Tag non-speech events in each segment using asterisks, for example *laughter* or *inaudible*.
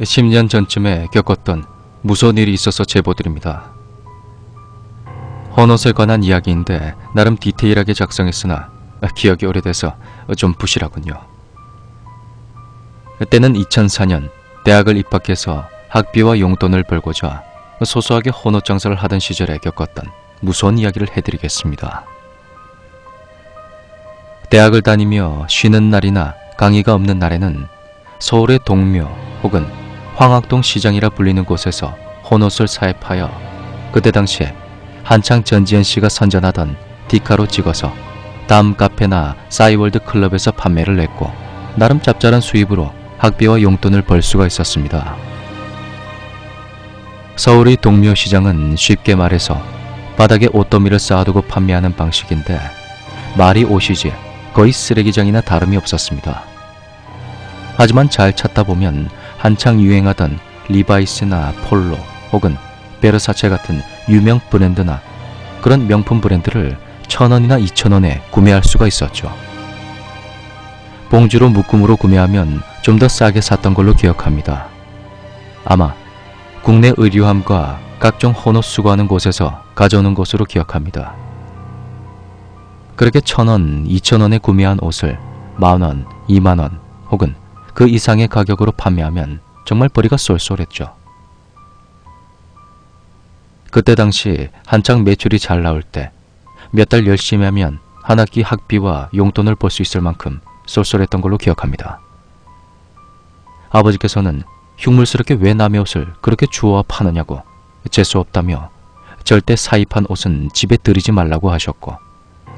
10년 전쯤에 겪었던 무서운 일이 있어서 제보드립니다. 헌옷에 관한 이야기인데 나름 디테일하게 작성했으나 기억이 오래돼서 좀 부실하군요. 때는 2004년 대학을 입학해서 학비와 용돈을 벌고자 소소하게 헌옷 장사를 하던 시절에 겪었던 무서운 이야기를 해드리겠습니다. 대학을 다니며 쉬는 날이나 강의가 없는 날에는 서울의 동묘 혹은 황학동 시장이라 불리는 곳에서 헌옷을 사입하여 그때 당시에 한창 전지현 씨가 선전하던 디카로 찍어서 다음 카페나 싸이월드 클럽에서 판매를 했고 나름 짭짤한 수입으로 학비와 용돈을 벌 수가 있었습니다. 서울의 동묘 시장은 쉽게 말해서 바닥에 옷더미를 쌓아두고 판매하는 방식인데 말이 옷이지 거의 쓰레기장이나 다름이 없었습니다. 하지만 잘 찾다 보면 한창 유행하던 리바이스나 폴로 혹은 베르사체 같은 유명 브랜드나 그런 명품 브랜드를 천 원이나 이천 원에 구매할 수가 있었죠. 봉지로 묶음으로 구매하면 좀 더 싸게 샀던 걸로 기억합니다. 아마 국내 의류함과 각종 헌옷 수거하는 곳에서 가져오는 것으로 기억합니다. 그렇게 천 원, 이천 원에 구매한 옷을 만 원, 이만 원 혹은 그 이상의 가격으로 판매하면 정말 벌이가 쏠쏠했죠. 그때 당시 한창 매출이 잘 나올 때 몇 달 열심히 하면 한 학기 학비와 용돈을 벌 수 있을 만큼 쏠쏠했던 걸로 기억합니다. 아버지께서는 흉물스럽게 왜 남의 옷을 그렇게 주워 파느냐고 재수 없다며 절대 사입한 옷은 집에 들이지 말라고 하셨고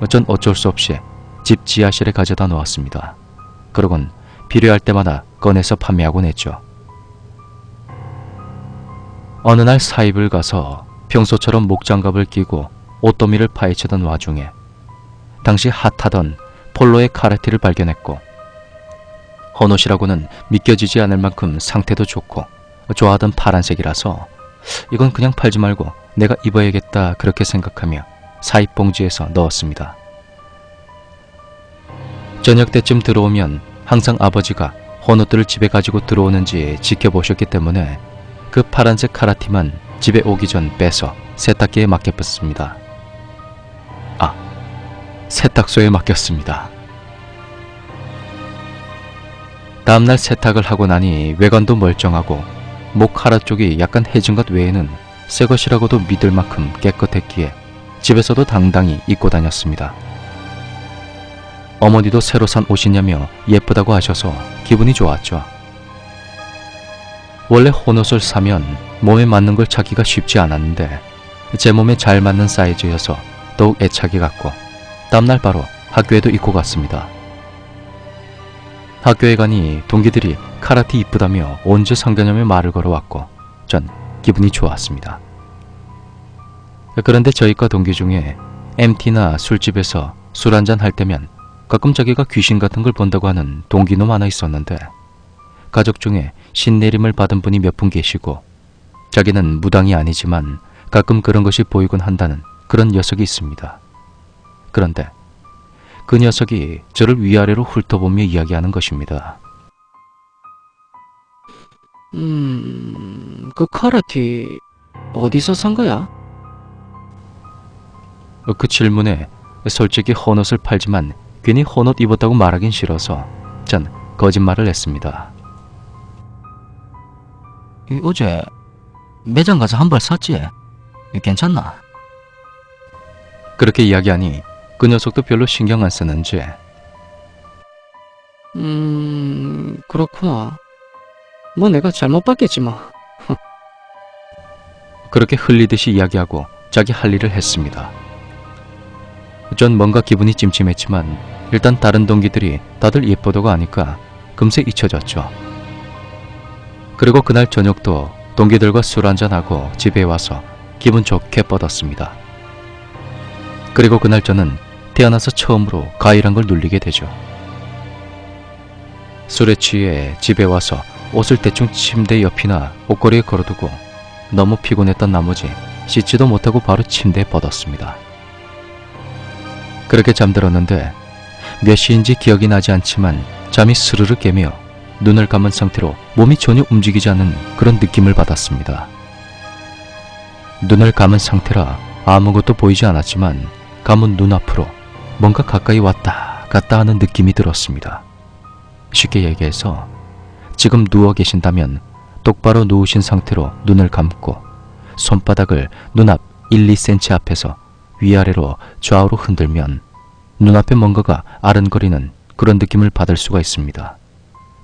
전 어쩔 수 없이 집 지하실에 가져다 놓았습니다. 그러곤 필요할 때마다 꺼내서 판매하곤 했죠. 어느 날 사입을 가서 평소처럼 목장갑을 끼고 옷더미를 파헤치던 와중에 당시 핫하던 폴로의 카라티를 발견했고 헌옷이라고는 믿겨지지 않을 만큼 상태도 좋고 좋아하던 파란색이라서 이건 그냥 팔지 말고 내가 입어야겠다 그렇게 생각하며 사입 봉지에서 넣었습니다. 저녁 때쯤 들어오면 항상 아버지가 헌옷들을 집에 가지고 들어오는지 지켜보셨기 때문에 그 파란색 카라티만 집에 오기 전 빼서 세탁기에 맡겼습니다. 아, 세탁소에 맡겼습니다. 다음날 세탁을 하고 나니 외관도 멀쩡하고 목 하라 쪽이 약간 해진 것 외에는 새 것이라고도 믿을 만큼 깨끗했기에 집에서도 당당히 입고 다녔습니다. 어머니도 새로 산 옷이냐며 예쁘다고 하셔서 기분이 좋았죠. 원래 혼옷을 사면 몸에 맞는 걸 찾기가 쉽지 않았는데 제 몸에 잘 맞는 사이즈여서 더욱 애착이 갔고 다음날 바로 학교에도 입고 갔습니다. 학교에 가니 동기들이 카라티 이쁘다며 언제 상견례며 말을 걸어왔고 전 기분이 좋았습니다. 그런데 저희과 동기 중에 MT나 술집에서 술 한잔 할 때면 가끔 자기가 귀신 같은 걸 본다고 하는 동기놈 하나 있었는데 가족 중에 신내림을 받은 분이 몇 분 계시고 자기는 무당이 아니지만 가끔 그런 것이 보이곤 한다는 그런 녀석이 있습니다. 그런데 그 녀석이 저를 위아래로 훑어보며 이야기하는 것입니다. 음, 그 카라티 어디서 산 거야? 그 질문에 솔직히 헌옷을 팔지만 괜히 헌옷 입었다고 말하긴 싫어서 전 거짓말을 했습니다. 이 어제 매장 가서 한 벌 샀지? 이 괜찮나? 그렇게 이야기하니 그 녀석도 별로 신경 안 쓰는지 음, 그렇구나. 뭐 내가 잘못 봤겠지 뭐. *laughs* 그렇게 흘리듯이 이야기하고 자기 할 일을 했습니다. 전 뭔가 기분이 찜찜했지만 일단 다른 동기들이 다들 예쁘다고 하니까 금세 잊혀졌죠. 그리고 그날 저녁도 동기들과 술 한잔하고 집에 와서 기분 좋게 뻗었습니다. 그리고 그날 저는 태어나서 처음으로 과일한 걸 눌리게 되죠. 술에 취해 집에 와서 옷을 대충 침대 옆이나 옷걸이에 걸어두고 너무 피곤했던 나머지 씻지도 못하고 바로 침대에 뻗었습니다. 그렇게 잠들었는데 몇 시인지 기억이 나지 않지만 잠이 스르르 깨며 눈을 감은 상태로 몸이 전혀 움직이지 않는 그런 느낌을 받았습니다. 눈을 감은 상태라 아무것도 보이지 않았지만 감은 눈앞으로 뭔가 가까이 왔다 갔다 하는 느낌이 들었습니다. 쉽게 얘기해서 지금 누워 계신다면 똑바로 누우신 상태로 눈을 감고 손바닥을 눈앞 1, 2cm 앞에서 위아래로 좌우로 흔들면 눈앞에 뭔가가 아른거리는 그런 느낌을 받을 수가 있습니다.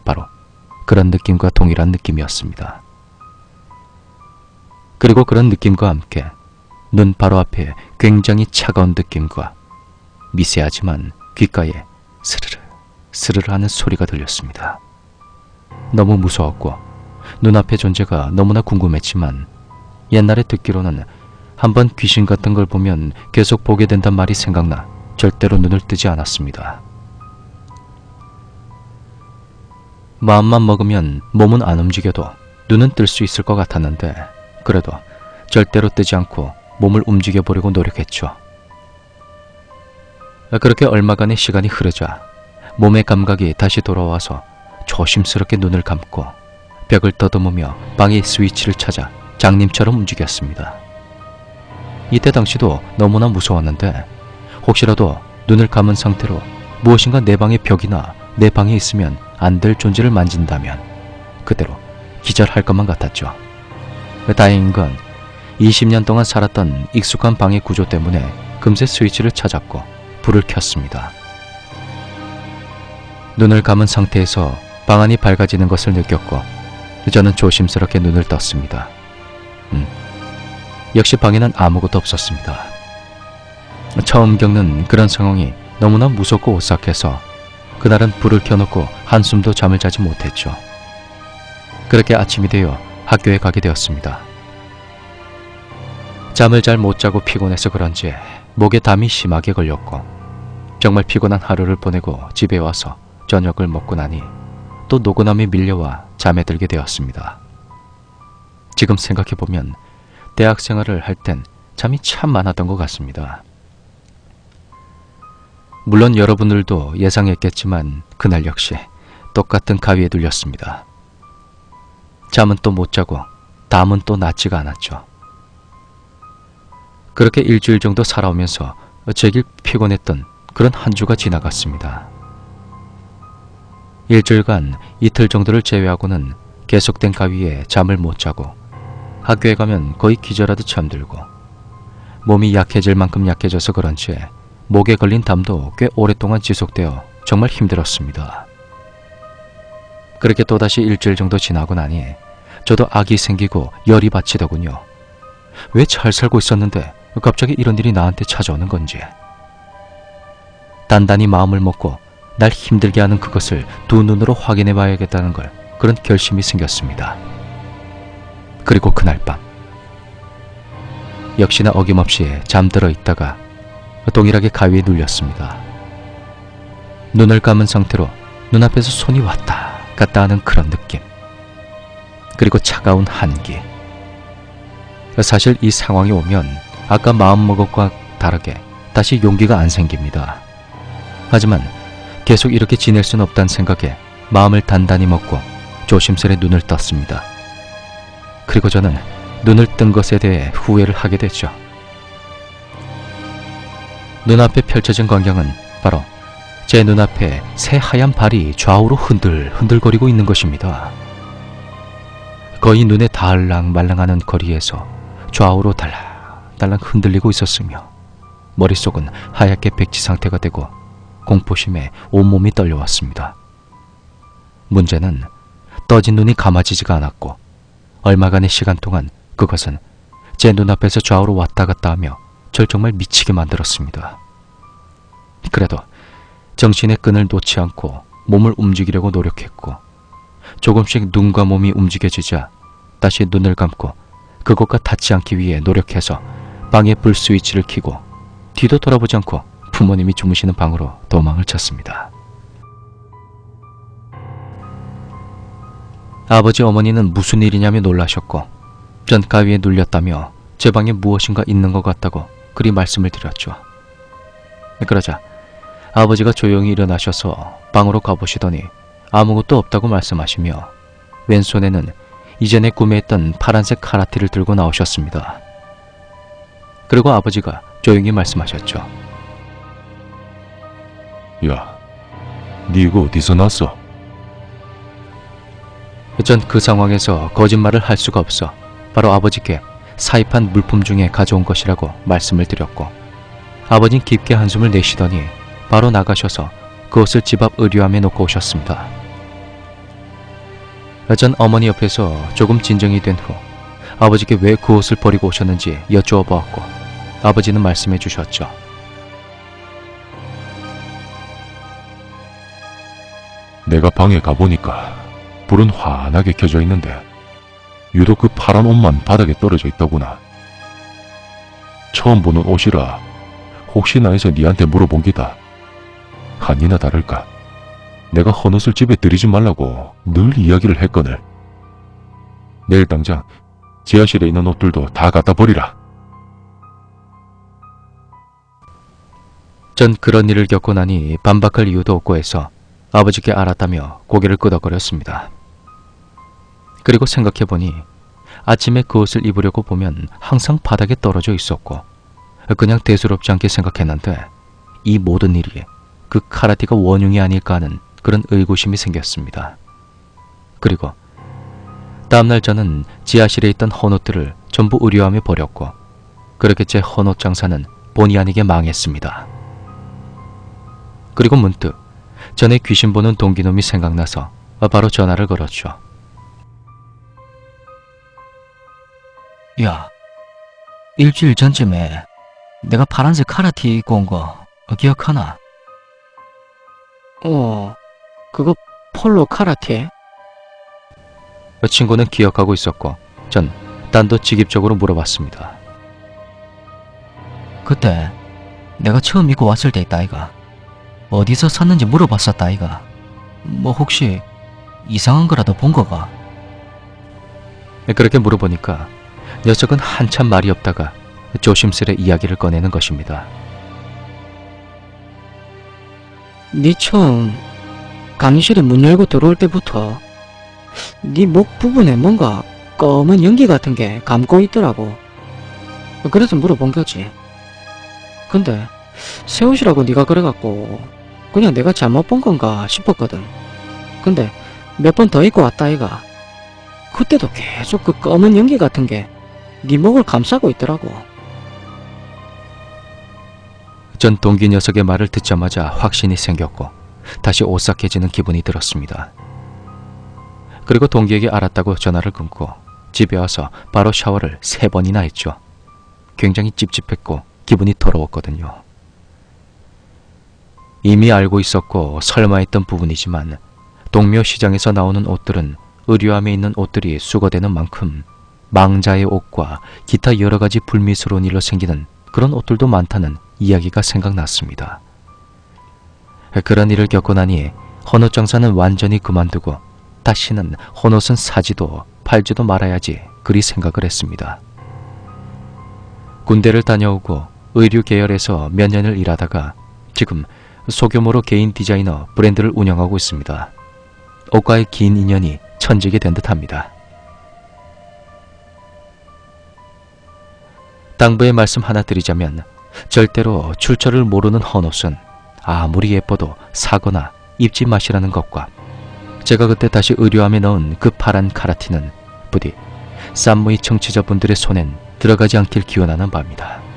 바로 그런 느낌과 동일한 느낌이었습니다. 그리고 그런 느낌과 함께 눈 바로 앞에 굉장히 차가운 느낌과 미세하지만 귓가에 스르르 스르르 하는 소리가 들렸습니다. 너무 무서웠고 눈앞의 존재가 너무나 궁금했지만 옛날에 듣기로는 한번 귀신 같은 걸 보면 계속 보게 된단 말이 생각나 절대로 눈을 뜨지 않았습니다. 마음만 먹으면 몸은 안 움직여도 눈은 뜰 수 있을 것 같았는데 그래도 절대로 뜨지 않고 몸을 움직여 보려고 노력했죠. 그렇게 얼마간의 시간이 흐르자 몸의 감각이 다시 돌아와서 조심스럽게 눈을 감고 벽을 더듬으며 방의 스위치를 찾아 장님처럼 움직였습니다. 이때 당시도 너무나 무서웠는데 혹시라도 눈을 감은 상태로 무엇인가 내 방의 벽이나 내 방에 있으면 안 될 존재를 만진다면 그대로 기절할 것만 같았죠. 다행인 건 20년 동안 살았던 익숙한 방의 구조 때문에 금세 스위치를 찾았고 불을 켰습니다. 눈을 감은 상태에서 방 안이 밝아지는 것을 느꼈고 저는 조심스럽게 눈을 떴습니다. 음, 역시 방에는 아무것도 없었습니다. 처음 겪는 그런 상황이 너무나 무섭고 오싹해서 그날은 불을 켜놓고 한숨도 잠을 자지 못했죠. 그렇게 아침이 되어 학교에 가게 되었습니다. 잠을 잘 못 자고 피곤해서 그런지 목에 담이 심하게 걸렸고 정말 피곤한 하루를 보내고 집에 와서 저녁을 먹고 나니 또 노곤함에 밀려와 잠에 들게 되었습니다. 지금 생각해보면 대학 생활을 할 땐 잠이 참 많았던 것 같습니다. 물론 여러분들도 예상했겠지만 그날 역시 똑같은 가위에 눌렸습니다. 잠은 또 못 자고 담은 또 낫지가 않았죠. 그렇게 일주일 정도 살아오면서 제길 피곤했던 그런 한 주가 지나갔습니다. 일주일간 이틀 정도를 제외하고는 계속된 가위에 잠을 못 자고 학교에 가면 거의 기절하듯 잠들고 몸이 약해질 만큼 약해져서 그런지 목에 걸린 담도 꽤 오랫동안 지속되어 정말 힘들었습니다. 그렇게 또다시 일주일 정도 지나고 나니 저도 악이 생기고 열이 받치더군요. 왜 잘 살고 있었는데 갑자기 이런 일이 나한테 찾아오는 건지. 단단히 마음을 먹고 날 힘들게 하는 그것을 두 눈으로 확인해 봐야겠다는 걸 그런 결심이 생겼습니다. 그리고 그날 밤 역시나 어김없이 잠들어 있다가 동일하게 가위에 눌렸습니다. 눈을 감은 상태로 눈앞에서 손이 왔다 갔다 하는 그런 느낌. 그리고 차가운 한기. 사실 이 상황이 오면 아까 마음먹은 것과 다르게 다시 용기가 안 생깁니다. 하지만 계속 이렇게 지낼 순 없다는 생각에 마음을 단단히 먹고 조심스레 눈을 떴습니다. 그리고 저는 눈을 뜬 것에 대해 후회를 하게 됐죠. 눈앞에 펼쳐진 광경은 바로 제 눈앞에 새 하얀 발이 좌우로 흔들 흔들거리고 있는 것입니다. 거의 눈에 닿을랑 말랑하는 거리에서 좌우로 달랑 달랑 흔들리고 있었으며 머릿속은 하얗게 백지 상태가 되고 공포심에 온몸이 떨려왔습니다. 문제는 떠진 눈이 감아지지가 않았고 얼마간의 시간 동안 그것은 제 눈앞에서 좌우로 왔다 갔다 하며 절 정말 미치게 만들었습니다. 그래도 정신의 끈을 놓지 않고 몸을 움직이려고 노력했고 조금씩 눈과 몸이 움직여지자 다시 눈을 감고 그것과 닿지 않기 위해 노력해서 방의 불 스위치를 켜고 뒤도 돌아보지 않고 부모님이 주무시는 방으로 도망을 쳤습니다. 아버지 어머니는 무슨 일이냐며 놀라셨고 전 가위에 눌렸다며 제 방에 무엇인가 있는 것 같다고 그리 말씀을 드렸죠. 그러자 아버지가 조용히 일어나셔서 방으로 가보시더니 아무것도 없다고 말씀하시며 왼손에는 이전에 구매했던 파란색 카라티를 들고 나오셨습니다. 그리고 아버지가 조용히 말씀하셨죠. 야, 니 이거 어디서 났어? 전 그 상황에서 거짓말을 할 수가 없어 바로 아버지께 사입한 물품 중에 가져온 것이라고 말씀을 드렸고 아버진 깊게 한숨을 내쉬더니 바로 나가셔서 그것을 집 앞 의류함에 놓고 오셨습니다. 전 어머니 옆에서 조금 진정이 된 후 아버지께 왜 그 옷을 버리고 오셨는지 여쭈어 보았고 아버지는 말씀해 주셨죠. 내가 방에 가보니까 불은 환하게 켜져 있는데 유독 그 파란 옷만 바닥에 떨어져 있더구나. 처음 보는 옷이라 혹시나 해서 니한테 물어본 기다. 아니나 다를까. 내가 헌옷을 집에 들이지 말라고 늘 이야기를 했거늘. 내일 당장 지하실에 있는 옷들도 다 갖다 버리라. 전 그런 일을 겪고 나니 반박할 이유도 없고 해서 아버지께 알았다며 고개를 끄덕거렸습니다. 그리고 생각해보니 아침에 그 옷을 입으려고 보면 항상 바닥에 떨어져 있었고 그냥 대수롭지 않게 생각했는데 이 모든 일이 그 카라티가 원흉이 아닐까 하는 그런 의구심이 생겼습니다. 그리고 다음날 저는 지하실에 있던 헌옷들을 전부 의료함에 버렸고 그렇게 제 헌옷 장사는 본의 아니게 망했습니다. 그리고 문득 전에 귀신 보는 동기놈이 생각나서 바로 전화를 걸었죠. 야, 일주일 전쯤에 내가 파란색 카라티 입고 온 거 기억하나? 어, 그거 폴로 카라테? 친구는 기억하고 있었고 전 단도직입적으로 물어봤습니다. 그때 내가 처음 입고 왔을 때 있다 아이가. 어디서 샀는지 물어봤었다 아이가. 뭐 혹시 이상한 거라도 본 거가? 그렇게 물어보니까 녀석은 한참 말이 없다가 조심스레 이야기를 꺼내는 것입니다. 니 처음 강의실에 문 열고 들어올 때부터 니목 부분에 뭔가 검은 연기 같은 게 감고 있더라고. 그래서 물어본 거지. 근데 새 옷이라고 니가 그래갖고 그냥 내가 잘못 본 건가 싶었거든. 근데 몇 번 더 입고 왔다 이가. 그때도 계속 그 검은 연기 같은 게 니 목을 감싸고 있더라고. 전 동기 녀석의 말을 듣자마자 확신이 생겼고 다시 오싹해지는 기분이 들었습니다. 그리고 동기에게 알았다고 전화를 끊고 집에 와서 바로 샤워를 세 번이나 했죠. 굉장히 찝찝했고 기분이 더러웠거든요. 이미 알고 있었고 설마 했던 부분이지만 동묘 시장에서 나오는 옷들은 의류함에 있는 옷들이 수거되는 만큼 망자의 옷과 기타 여러 가지 불미스러운 일로 생기는 그런 옷들도 많다는 이야기가 생각났습니다. 그런 일을 겪고 나니 헌옷 장사는 완전히 그만두고 다시는 헌옷은 사지도 팔지도 말아야지 그리 생각을 했습니다. 군대를 다녀오고 의류 계열에서 몇 년을 일하다가 지금 소규모로 개인 디자이너 브랜드를 운영하고 있습니다. 옷과의 긴 인연이 천지게 된 듯합니다. 당부의 말씀 하나 드리자면 절대로 출처를 모르는 헌옷은 아무리 예뻐도 사거나 입지 마시라는 것과 제가 그때 다시 의료함에 넣은 그 파란 카라티는 부디 쌈무이 청취자분들의 손엔 들어가지 않길 기원하는 바입니다.